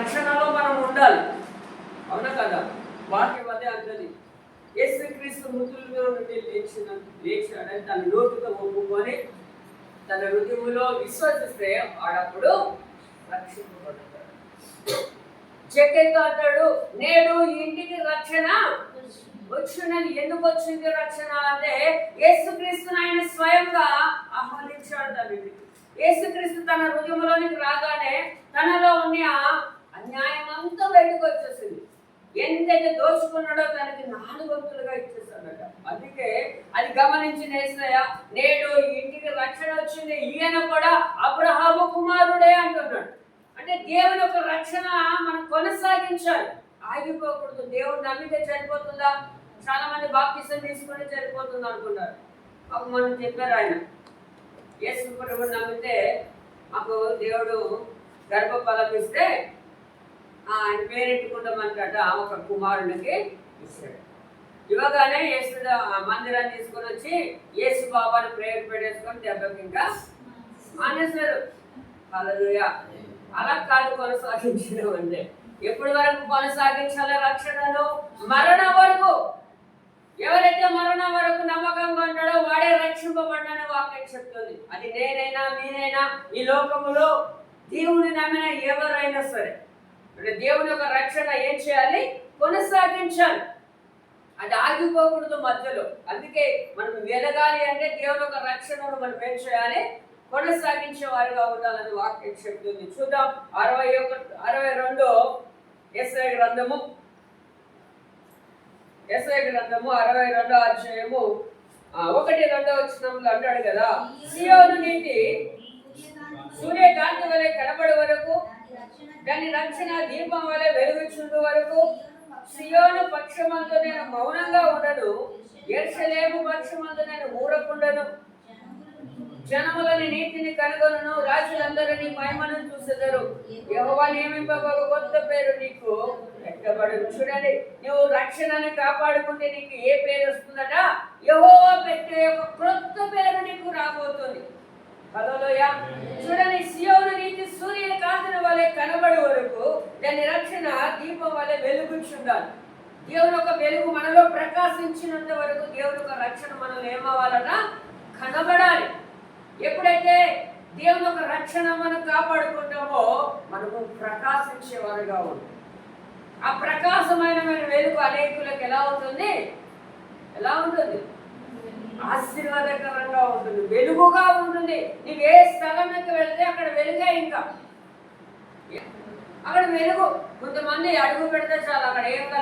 రక్షణలో మనం ఉండాలి. అవునా కదా? వాక్యం అదే అంటది. యేసుక్రీస్తు మృతుల్లో నుండి లేచిన లేచాడని తన నోటితో ఒప్పుకొని తన హృదయంలో విశ్వసిస్తే ఆడప్పుడు రక్షింపబడతాడు. జకెత్ అంటాడు నేడు ఇంటికి రక్షణ వచ్చునని. ఎందుకు వచ్చింది రక్షణ అంటే యేసుక్రీస్తుని ఆయన స్వయంగా ఆహ్వానించాడు దానికి యేసుక్రీస్తు తన హృదయంలోనికి రాగానే తనలో ఉన్న అన్యాయం అంతా బయటకు వచ్చేసింది. ఎంతైతే దోచుకున్నాడో తనకి నాలుగు వంతులుగా ఇచ్చేసాడట అందుకే అది గమనించిన ఏసయ నేడు ఈ ఇంటికి రక్షణ వచ్చింది. ఈయన కూడా అబ్రహాము కుమారుడే అంటున్నాడు. అంటే దేవుని యొక్క రక్షణ మనం కొనసాగించాలి. ఆగిపోకూడదు. దేవుడు నమ్మితే చనిపోతుందా చాలా మంది బాప్తిసం తీసుకుని చనిపోతుంది అనుకున్నారు. ఒక మనం చెప్పారు ఆయన. యేసు ప్రభు నమ్మితే మాకు దేవుడు గర్భఫలం ఇస్తే ఆయన పేరెట్టుకుంటామంటట ఒక కుమారునికి. ఇస్తాడు. ఇవ్వగానే యేసు మందిరాన్ని తీసుకొని వచ్చి యేసు బాబాని ప్రేయర్ పెట్టేసుకొని దెబ్బకి ఇంకా మానేశారు. అలా కాదు కొనసాగించడం అంటే. ఎప్పటి వరకు కొనసాగించాలి రక్షణను? మరణం వరకు. ఎవరైతే మరణం వరకు నమ్మకంగా ఉంటాడో వాడే రక్షింపబడ్డాని వాక్యం చెప్తుంది. అది నేనైనా మీరైనా ఈ లోకములో దేవుని నమ్మిన ఎవరైనా సరే అంటే దేవుని యొక్క రక్షణ ఏం చేయాలి? కొనసాగించాలి. అది ఆగిపోకూడదు మధ్యలో. అందుకే మనం వెలగాలి అంటే దేవుని యొక్క రక్షణను మనం ఏం చేయాలి? కొనసాగించే వారిగా ఉండాలని వాక్యం చెప్తుంది. చూద్దాం. అరవై ఒకటి అరవై రెండు ఎస్ఐ గ్రంథము. ఎస్ఐ గ్రంథము అరవై రెండో అధ్యాయము. ఒకటి రెండో వచ్చినంలో అంటాడు కదా సియోను నీటి సూర్యకాంతి వలె కనబడే వరకు దాని రక్షణ దీపం వలె వెలుగుచుండు వరకు సియోను పక్షమందు నేను మౌనంగా ఉండను ఎర్సలేము పక్షమందు నేను ఊరకుండను. జనములని నీతిని కనుగొనను రాజులందరినీ మహిమను చూసెదరు యహోవా నియమింపబో కొత్త పేరు నీకు పెట్టబడదు చూడండి నువ్వు రక్షణని కాపాడుకుంటే నీకు ఏ పేరు వస్తుందట? యహోవా పెట్టే ఒక క్రొత్త పేరు నీకు రాబోతుంది. హలోయ చూడండి సియోను నీతి సూర్యుని కాంతిన వల్ల దాని రక్షణ దీపం వలె వెలుగుంచుండాలి. దేవుని యొక్క వెలుగు మనలో ప్రకాశించినంత వరకు దేవుని యొక్క రక్షణ మనలో ఏమవ్వాలన్నా కనబడాలి. ఎప్పుడైతే దేవుని యొక్క రక్షణ మనం కాపాడుకుంటామో మనము ప్రకాశించేవారుగా ఉంటాం ఆ ప్రకాశమైన వెలుగు అనేకులకు ఎలా ఉంటుంది? ఎలా ఉంటుంది? ఆశీర్వాదకరంగా ఉంటుంది వెలుగుగా ఉంటుంది. నీవు ఏ స్థలంకి వెళ్తే అక్కడ వెలుగే ఇంకా. అక్కడ వెలుగు. కొంతమంది అడుగు పెడితే చాలు అక్కడ ఏం కలుగు